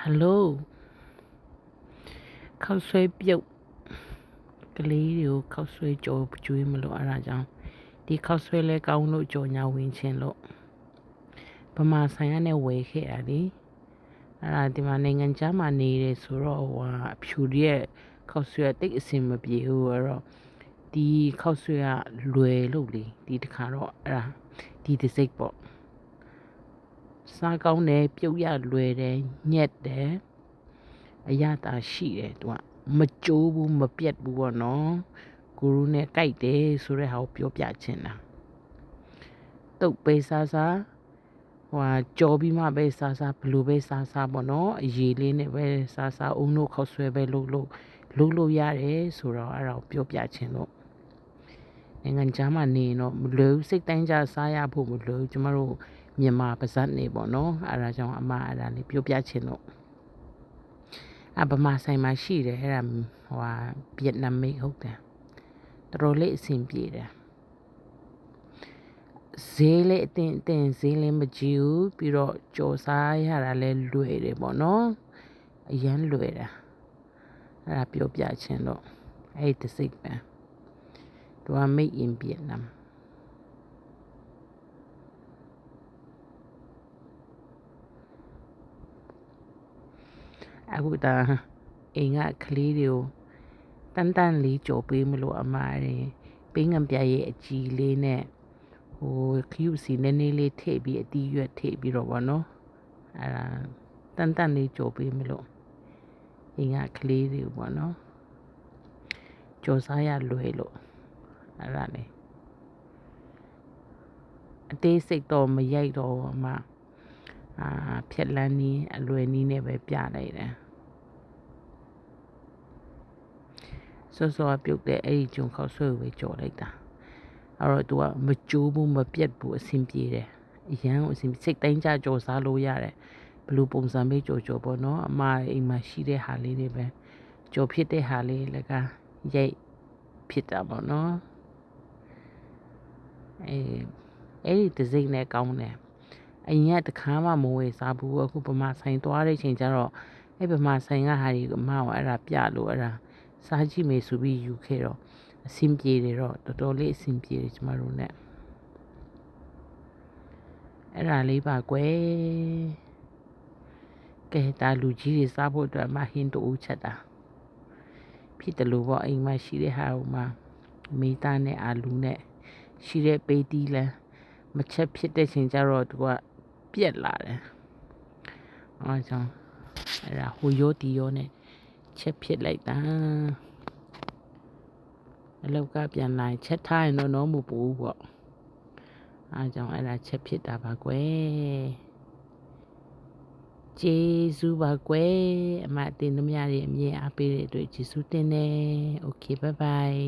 ဟယ်လိုခောက်ဆွဲပြုတ်ကလေးတွေကိုခောက်ဆွဲကြောကျွေးမလို့အဲ့ဒါကြောင့်ဒီခောက်ဆွဲလဲကောင်းလို့ကြောညာဝင်ချင်းလို့ဗမာဆိုင်ကနေဝယ်ခဲ့တာလေအဲ့ဒါဒီမှာနိုင်ငံခြားမှာနေတယ်ဆိုတော့ဟိုအဖြူရဲ့ခောက်ဆွဲတိတ်အစင်မပြေဘူးအဲ့တော့ဒီခောက်ဆွဲကလွယ်လို့လေဒီတခါတော့အဲ့ဒါဒီတစ်စိတ်ပေါ့ စားကောင်းတယ်ပြုတ်ရလွယ်တယ်ညက်တယ်အရသာရှိတယ်သူကမကြိုးဘူးမပြက်ဘူးပေါ့နော်ကိုရူးနဲ့ကြိုက်တယ်ဆိုတဲ့ဟာကိုပြောပြချင်တာတုတ်ပေးစားစားဟိုကြော်ပြီးမှပဲစားစားဘလူပဲစားစားပေါ့နော်အရေးလေးနဲ့ပဲစားစားအုံလို့ခောက်ဆွဲပဲလုပ်လို့လုပ်လို့ရတယ်ဆိုတော့အဲ့ဒါကိုပြောပြချင်လို့ နိုင်ငံခြားမှာနေတော့မလွယ်ဘူးစိတ်တိုင်းကြစားရဖို့မလွယ်ဘူးကျမတို့မြန်မာပါဇက်နေပေါ့နော်အဲ့ဒါကြောင့်အမအဲ့ဒါလေးပြောပြချင်လို့အဗမာဆိုင်မှာရှိတယ်အဲ့ဒါဟိုဟာဗီယက်နမ်မိတ်ဟုတ်တယ်တော်တော်လေးအဆင်ပြေတယ်ဈေးလေးအတင်းအတင်းဈေးလေးမကြည့်ဘူးပြီးတော့ကြော်စားရတာလည်းလွယ်တယ်ပေါ့နော်အရန်လွယ်တာအဲ့ဒါပြောပြချင်တော့အဲ့ဒီစိတ်ပဲ သူက made in Vietnam အခုဒါအိမ်ကကလေးတွေကိုတန်တန်လေးကြော်ပေးမလို့အမတွေပင်းငံပြရဲ့အကြီးလေးနဲ့ဟိုခယူစီနည်းနည်းလေးထည့်ပြီးအတီးရွက်ထည့်ပြီးတော့ဗောနော်အဲ့ဒါတန်တန်လေးကြော်ပေးမလို့အိမ်ကကလေးတွေဗောနော်ကြော်စားရလွယ်လို့ အဲ့ဒါလေအသေးစိတ်တော့မရိုက်တော့အမအာဖြက်လန်းနီးအလွယ်နီးနဲ့ပဲပြလိုက်တယ်ဆော့ဆော့ပြုတ်တဲ့အဲ့ဒီဂျုံခောက်ဆွဲကိုပဲကြော်လိုက်တာအဲ့တော့ तू ကမကြိုးဘူးမပြက်ဘူးအဆင်ပြေတယ်အရန်ကိုအဆင်စိတ်တိုင်းကြကြော်စားလို့ရတယ်ဘလူပုံစံပဲကြော်ကြော်ပေါ့နော်အမအိမ်မှာရှိတဲ့ဟာလေးတွေပဲကြော်ဖြစ်တဲ့ဟာလေးလည်းကရိတ်ဖြစ်တာပေါ့နော် အဲအဲ့ဒီဒစိမ့်နဲ့ကောင်းတယ်အရင်ကတခါမှမဝယ်စားဘူးအခုဗမာဆိုင်သွားတဲ့ချိန်ကျတော့အဲ့ဗမာဆိုင်ကဟာဒီအမကအဲ့ဒါပြလို့အဲ့ဒါစားကြည့်မယ်ဆိုပြီးယူခဲ့တော့အဆင်ပြေတယ်တော့တော်တော်လေးအဆင်ပြေတယ်ကျမတို့ ਨੇ အဲ့ဒါလေးပါကွယ်ကဲဒါလူကြီးတွေစားဖို့အတွက်မဟင်းတူချက်တာဖြစ်တယ်လို့ပေါ့အိမ်မှာရှိတဲ့ဟာဟိုမှာမေးသားနဲ့အာလူနဲ့ ရှိတဲ့ပေတီလန်မချက်ဖြစ်တဲ့ချိန်ကျတော့သူကပြက်လာတယ်။အားကြောင့်အဲ့ဒါဟိုရောဒီရောနဲ့ချက်ဖြစ်လိုက်တာ။အလောက်ကပြန်လာချက်ထားရင်တော့တော့မပူဘူးပေါ့။အားကြောင့်အဲ့ဒါချက်ဖြစ်တာပါကွယ်။ကျေးဇူးပါကွယ်အမအတင်သမ ्या တွေအမြဲအားပေးတဲ့အတွက်ကျေးဇူးတင်တယ်။ Okay bye bye.